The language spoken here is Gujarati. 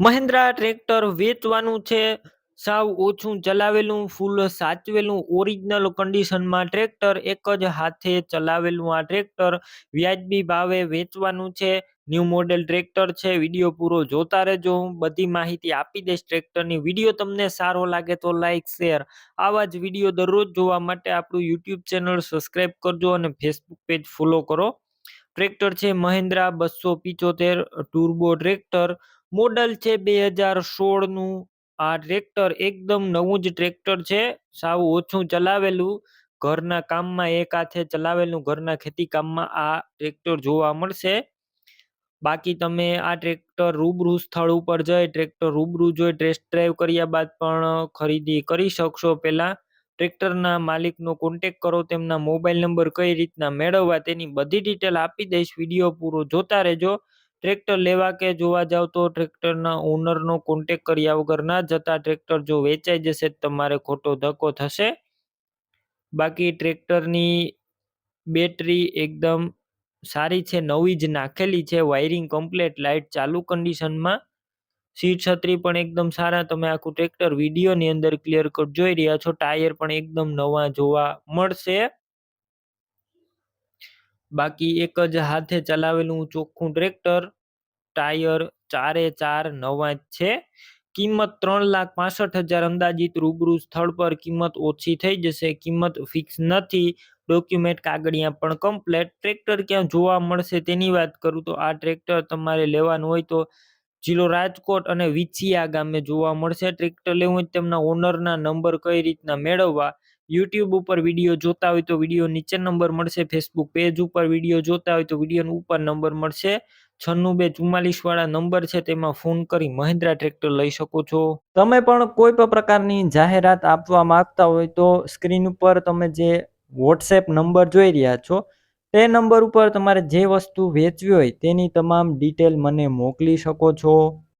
મહિન્દ્રા ટ્રેક્ટર વેચવાનું છે. સાવ ઓછું ચલાવેલું, ફૂલ સાચવેલું, ઓરિજિનલ કન્ડિશનમાં ટ્રેક્ટર એક જ હાથે ચલાવેલું આ ટ્રેક્ટર વ્યાજબી ભાવે વેચવાનું છે. ન્યૂ મોડેલ ટ્રેક્ટર છે, વીડિયો પૂરો જોતા રહેજો. હું બધી માહિતી આપી દઈશ ટ્રેક્ટરની વીડિયો, તમને સારો લાગે તો લાઇક શેર. આવા જ વીડિયો દરરોજ જોવા માટે આપણું યુટ્યુબ ચેનલ સબસ્ક્રાઈબ કરજો અને ફેસબુક પેજ ફોલો કરો. ટ્રેક્ટર છે મહિન્દ્રા બસો પિચોતેર ટુર્બો ટ્રેક્ટર. મોડલ છે બે હજાર સોળનું આ ટ્રેક્ટર એકદમ નવું જ ટ્રેક્ટર છે. સાવ ઓછું ચલાવેલું. ઘરના કામમાં એક હાથે ચલાવેલું, ઘરના ખેતી કામમાં આ ટ્રેક્ટર જોવા મળશે. બાકી તમે આ ટ્રેક્ટર રૂબરૂ સ્થળ ઉપર જઈ, ટ્રેક્ટર રૂબરૂ જોઈ, ટેસ્ટ ડ્રાઈવ કર્યા બાદ પણ ખરીદી કરી શકશો. પહેલાં ટ્રેક્ટરના માલિકનો કોન્ટેક કરો, તેમના મોબાઈલ નંબર કઈ રીતના મેળવવા તેની બધી ડિટેલ આપી દઈશ. વીડિયો પૂરો જોતા રહેજો. ટ્રેક્ટર લેવા કે જોવા જાવ તો ટ્રેક્ટરના ઓનરનો કોન્ટેક કર્યા વગર ના જતા ટ્રેક્ટર જો વેચાઈ જશે તમારે ખોટો ધક્કો થશે. બાકી ટ્રેક્ટરની બેટરી એકદમ સારી છે, નવી જ નાખેલી છે વાયરિંગ કમ્પ્લેટ લાઇટ ચાલુ કન્ડિશનમાં સીટ છત્રી પણ એકદમ સારા, તમે આખું ટ્રેક્ટર વિડીયોની અંદર ક્લિયર કટ જોઈ રહ્યા છો, ટાયર પણ એકદમ નવા જોવા મળશે. બાકી એક જ હાથે ચલાવેલું ચોખ્ખું ટ્રેક્ટર ટાયર ચારે ચાર નવા જ છે. કિંમત ત્રણ લાખ પાસઠ હજાર અંદાજિત રૂબરૂ સ્થળ પર કિંમત ઓછી થઈ જશે. કિંમત ફિક્સ નથી. ડોક્યુમેન્ટ કાગળિયા પણ કમ્પ્લેટ ટ્રેક્ટર ક્યાં જોવા મળશે તેની વાત કરું તો આ ટ્રેક્ટર તમારે લેવાનું હોય તો જિલ્લો રાજકોટ અને વિછિયા ગામે જોવા મળશે. ટ્રેક્ટર લેવું હોય તેમના ઓનરના નંબર કઈ રીતના મેળવવા? યુટ્યુબ ઉપર વીડિયો જોતા હોય તો વીડિયો નીચે નંબર મળશે ફેસબુક પેજ ઉપર વીડિયો જોતા હોય તો વીડિયો ઉપર નંબર મળશે. છન્નું બે ચુમ્માલીસ વાળા નંબર છે તેમાં ફોન કરી મહિન્દ્રા ટ્રેક્ટર લઈ શકો છો. તમે પણ કોઈ પણ પ્રકારની જાહેરાત આપવા માંગતા હોય તો સ્ક્રીન ઉપર તમે જે વોટ્સએપ નંબર જોઈ રહ્યા છો, તે નંબર ઉપર તમારે જે વસ્તુ વેચવી હોય તેની તમામ ડિટેલ મને મોકલી શકો છો.